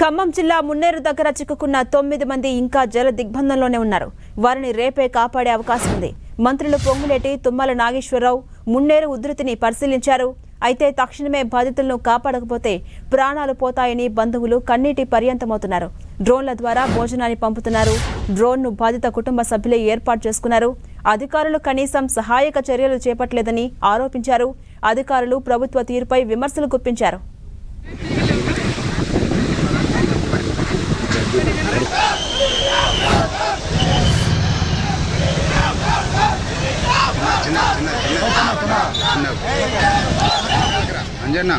ఖమ్మం జిల్లా మున్నేరు దగ్గర చిక్కుకున్న తొమ్మిది మంది ఇంకా జల దిగ్బంధంలోనే ఉన్నారు. వారిని రేపే కాపాడే అవకాశం ఉంది. మంత్రులు పొంగులేటి తుమ్మల నాగేశ్వరరావు మున్నేరు ఉధృతిని పరిశీలించారు. అయితే తక్షణమే బాధితులను కాపాడకపోతే ప్రాణాలు పోతాయని బంధువులు కన్నీటి పర్యంతమవుతున్నారు. డ్రోన్ల ద్వారా భోజనాన్ని పంపుతున్నారు. డ్రోన్ను బాధిత కుటుంబ సభ్యులే ఏర్పాటు చేసుకున్నారు. అధికారులు కనీసం సహాయక చర్యలు చేపట్టలేదని ఆరోపించారు. అధికారులు ప్రభుత్వ తీరుపై విమర్శలు గుప్పించారు. చిన్న చిన్న చిన్న చిన్న అంజన్న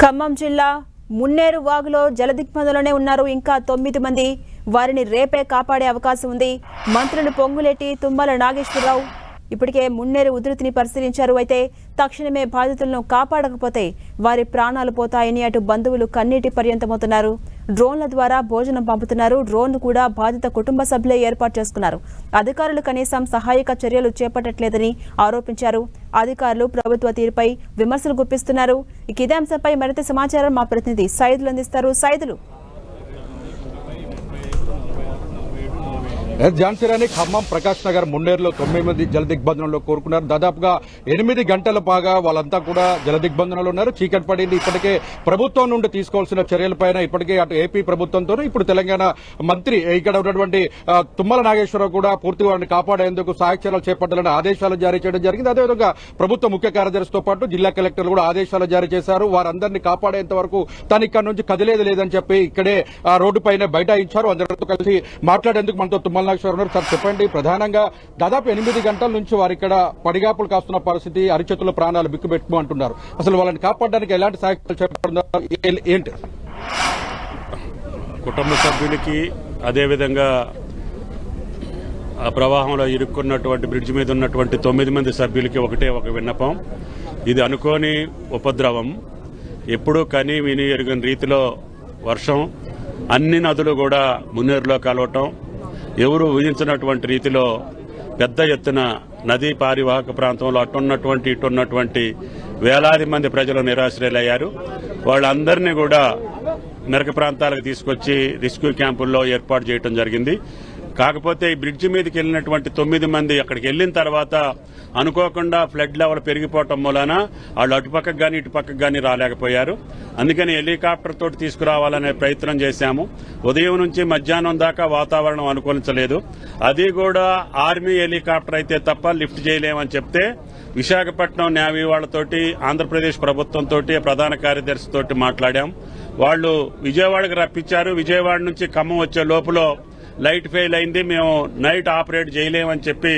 ఖమ్మం జిల్లా మున్నేరు వాగులో జలదిగ్బంధంలోనే ఉన్నారు ఇంకా తొమ్మిది మంది. వారిని రేపే కాపాడే అవకాశం ఉంది. మంత్రులు పొంగులేటి తుమ్మల నాగేశ్వరరావు ఇప్పటికే మున్నేరు ఉధృతిని పరిశీలించారు. అయితే తక్షణమే బాధితులను కాపాడకపోతే వారి ప్రాణాలు పోతాయని అటు బంధువులు కన్నీటి పర్యంతమవుతున్నారు. డ్రోన్ల ద్వారా భోజనం పంపుతున్నారు. డ్రోన్ కూడా బాధిత కుటుంబ సభ్యులే ఏర్పాటు చేసుకున్నారు. అధికారులు కనీసం సహాయక చర్యలు చేపట్టట్లేదని ఆరోపించారు. అధికారులు ప్రభుత్వ తీరుపై విమర్శలు గుప్పిస్తున్నారు. ఇక ఇదే అంశంపై మరింత సమాచారం మా ప్రతినిధి సైదులు అందిస్తారు. సైదులు. ఝాన్సీరాణి ఖమ్మం ప్రకాష్ నగర్ మున్నేరులో తొమ్మిది మంది జల దిగ్బంధనంలో కోరుకున్నారు. దాదాపుగా ఎనిమిది గంటల పాగా వాళ్ళంతా కూడా జల దిగ్బంధనంలో ఉన్నారు. చీకటి పడింది ఇప్పటికే ప్రభుత్వం నుండి తీసుకోవాల్సిన చర్యలపైన ఇప్పటికే అటు ఏపీ ప్రభుత్వంతో ఇప్పుడు తెలంగాణ మంత్రి ఇక్కడ ఉన్నటువంటి తుమ్మల నాగేశ్వరరావు కూడా పూర్తిగా వారిని కాపాడేందుకు సహాయక చర్యలు చేపట్టాలని ఆదేశాలు జారీ చేయడం జరిగింది. అదేవిధంగా ప్రభుత్వ ముఖ్య కార్యదర్శితో పాటు జిల్లా కలెక్టర్లు కూడా ఆదేశాలు జారీ చేశారు. వారందరినీ కాపాడేంత వరకు తను ఇక్కడ నుంచి కదిలేదు లేదని చెప్పి ఇక్కడే ఆ రోడ్డు పైన బైఠాయించారు. అందరితో కలిసి మాట్లాడేందుకు మనతో తుమ్మల నాగేశ్వర ఉన్నారు సార్ చెప్పండి. ప్రధానంగా దాదాపు ఎనిమిది గంటల నుంచి వారు ఇక్కడ పడిగాపులు కాస్తున్న పరిస్థితి అరిచేతుల ప్రాణాలు బిక్కుబెట్టుకు అంటున్నారు. అసలు వాళ్ళని కాపాడడానికి ఎలాంటి సహాయకాలు చేపడుతున్నారు? ఏంటి? కుటుంబ సభ్యులకి అదేవిధంగా ఆ ప్రవాహంలో ఇరుక్కున్నటువంటి బ్రిడ్జ్ మీద ఉన్నటువంటి తొమ్మిది మంది సభ్యులకి ఒకటే ఒక విన్నపం. ఇది అనుకోని ఉపద్రవం. ఎప్పుడూ కని విని ఎరుగని రీతిలో వర్షం. అన్ని నదులు కూడా మున్నేరులో కలవటం. ఎవరు ఊహించినటువంటి రీతిలో పెద్ద ఎత్తున నదీ పారివాహక ప్రాంతంలో అటున్నటువంటి ఇటున్నటువంటి వేలాది మంది ప్రజలు నిరాశ్రయులయ్యారు. వాళ్ళందరినీ కూడా మెరక ప్రాంతాలకు తీసుకొచ్చి రెస్క్యూ క్యాంపుల్లో ఏర్పాటు చేయడం జరిగింది. కాకపోతే ఈ బ్రిడ్జి మీదకి వెళ్ళినటువంటి తొమ్మిది మంది అక్కడికి వెళ్ళిన తర్వాత అనుకోకుండా ఫ్లడ్ లెవెల్ పెరిగిపోవటం మూలాన వాళ్ళు అటుపక్కకు కానీ ఇటుపక్కకు కానీ రాలేకపోయారు. అందుకని హెలికాప్టర్ తోటి తీసుకురావాలనే ప్రయత్నం చేశాము. ఉదయం నుంచి మధ్యాహ్నం దాకా వాతావరణం అనుకూలించలేదు. అది కూడా ఆర్మీ హెలికాప్టర్ అయితే తప్ప లిఫ్ట్ చేయలేమని చెప్తే విశాఖపట్నం నేవీ వాళ్ళతోటి ఆంధ్రప్రదేశ్ ప్రభుత్వంతో ప్రధాన కార్యదర్శితోటి మాట్లాడాం. వాళ్ళు విజయవాడకు రప్పించారు. విజయవాడ నుంచి ఖమ్మం వచ్చే లోపల లైట్ ఫెయిల్ అయింది. మేము నైట్ ఆపరేట్ చేయలేమని చెప్పి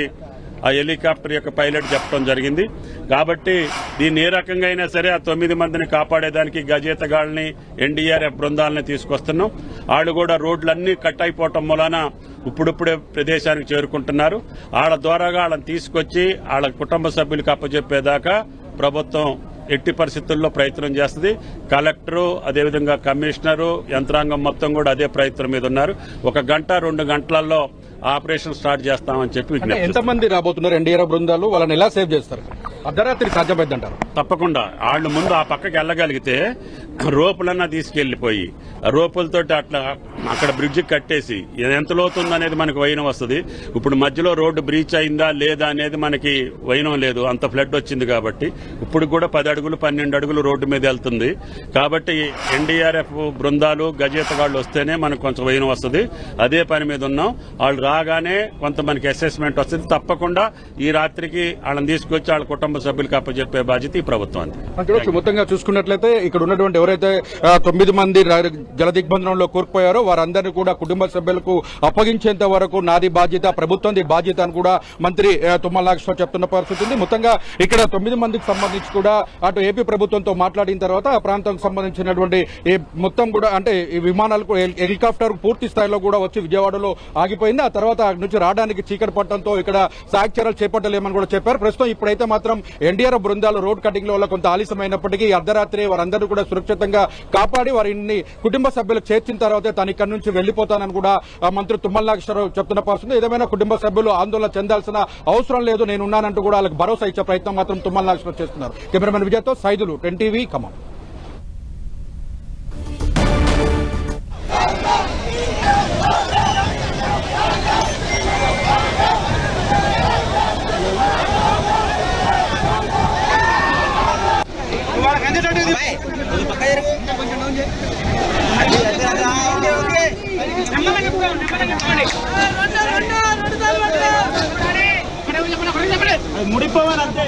ఆ హెలికాప్టర్ యొక్క పైలట్ చెప్పడం జరిగింది. కాబట్టి దీన్ని ఏ రకంగా అయినా సరే ఆ తొమ్మిది మందిని కాపాడేదానికి గజేతగాళ్ళని ఎన్డీఆర్ఎఫ్ బృందాలని తీసుకొస్తున్నాం. వాళ్ళు కూడా రోడ్లన్నీ కట్ అయిపోవటం మూలాన ఇప్పుడిప్పుడే ప్రదేశానికి చేరుకుంటున్నారు. వాళ్ళ ద్వారాగా వాళ్ళని తీసుకొచ్చి వాళ్ళ కుటుంబ సభ్యులకు అప్పచెప్పేదాకా ప్రభుత్వం ఎట్టి పరిస్థితుల్లో ప్రయత్నం చేస్తుంది. కలెక్టరు అదేవిధంగా కమిషనరు యంత్రాంగం మొత్తం కూడా అదే ప్రయత్నం మీద ఉన్నారు. ఒక గంట రెండు గంటలలో ఆపరేషన్ స్టార్ట్ చేస్తామని చెప్పి ఎంతమంది రాబోతున్నారు? ఎన్డీఆర్ బృందాలు వాళ్ళని ఎలా సేవ్ చేస్తారు? అర్ధరాత్రి సాధ్యమైందంటారు. తప్పకుండా. వాళ్ళు ముందు ఆ పక్కకి వెళ్ళగలిగితే రోపులన్నా తీసుకెళ్ళిపోయి రోపులతో అట్లా అక్కడ బ్రిడ్జ్ కట్టేసి ఎంత లోతుంది అనేది మనకు వైనం వస్తుంది. ఇప్పుడు మధ్యలో రోడ్డు బ్రీచ్ అయిందా లేదా అనేది మనకి వైనం లేదు. అంత ఫ్లడ్ వచ్చింది కాబట్టి ఇప్పుడు కూడా పది అడుగులు పన్నెండు అడుగులు రోడ్డు మీద వెళ్తుంది. కాబట్టి ఎన్డీఆర్ఎఫ్ బృందాలు గజేతగాళ్ళు వస్తేనే మనకు కొంచెం వైనం వస్తుంది. అదే పని మీద ఉన్నాం. వాళ్ళు రాగానే కొంత మనకి అసెస్మెంట్ వస్తుంది. తప్పకుండా ఈ రాత్రికి వాళ్ళని తీసుకొచ్చి వాళ్ళ కుటుంబ కుటుంబ సభ్యులకు అప్పచెప్పే బాధ్యత ఈ ప్రభుత్వం మొత్తంగా చూసుకున్నట్లయితే ఇక్కడ ఉన్నటువంటి ఎవరైతే తొమ్మిది మంది జల దిగ్బంధనంలో కోరుకుపోయారో వారందరినీ కూడా కుటుంబ సభ్యులకు అప్పగించేంత వరకు నాది బాధ్యత ప్రభుత్వంది బాధ్యత అని కూడా మంత్రి తుమ్మల నాగేశ్వర చెప్తున్న పరిస్థితి ఉంది. మొత్తంగా ఇక్కడ తొమ్మిది మందికి సంబంధించి కూడా అటు ఏపీ ప్రభుత్వంతో మాట్లాడిన తర్వాత ఆ ప్రాంతానికి సంబంధించినటువంటి ఈ మొత్తం కూడా అంటే ఈ విమానాలకు హెలికాప్టర్ పూర్తి స్థాయిలో కూడా వచ్చి విజయవాడలో ఆగిపోయింది. ఆ తర్వాత అక్కడి నుంచి రావడానికి చీకటి పట్టడంతో ఇక్కడ సాగు చర్యలు చేపట్టలేమని కూడా చెప్పారు. ప్రస్తుతం ఇప్పుడైతే మాత్రం ఎన్డీఆర్ బృందాలు రోడ్ కటింగ్ వల్ల కొంత ఆలస్యమైనప్పటికీ అర్ధరాత్రి వారందరూ కూడా సురక్షితంగా కాపాడి వారిని కుటుంబ సభ్యులకు చేర్చిన తర్వాతే తను ఇక్కడి నుంచి వెళ్ళిపోతానని కూడా ఆ మంత్రి తుమ్మల నాగేశ్వరరావు చెప్తున్న పరిస్థితి ఏదేమైనా కుటుంబ సభ్యులు ఆందోళన చెందాల్సిన అవసరం లేదు నేను ఉన్నానంటూ కూడా వాళ్ళకి భరోసా ఇచ్చే ప్రయత్నం మాత్రం తుమ్మల నాగేశ్వరరావు చేస్తున్నారు. కెమెరామెన్ విజయ్తో సైదులు టెన్ టీవీ ఖమ్మం. ముడిపోవాలి అంతే.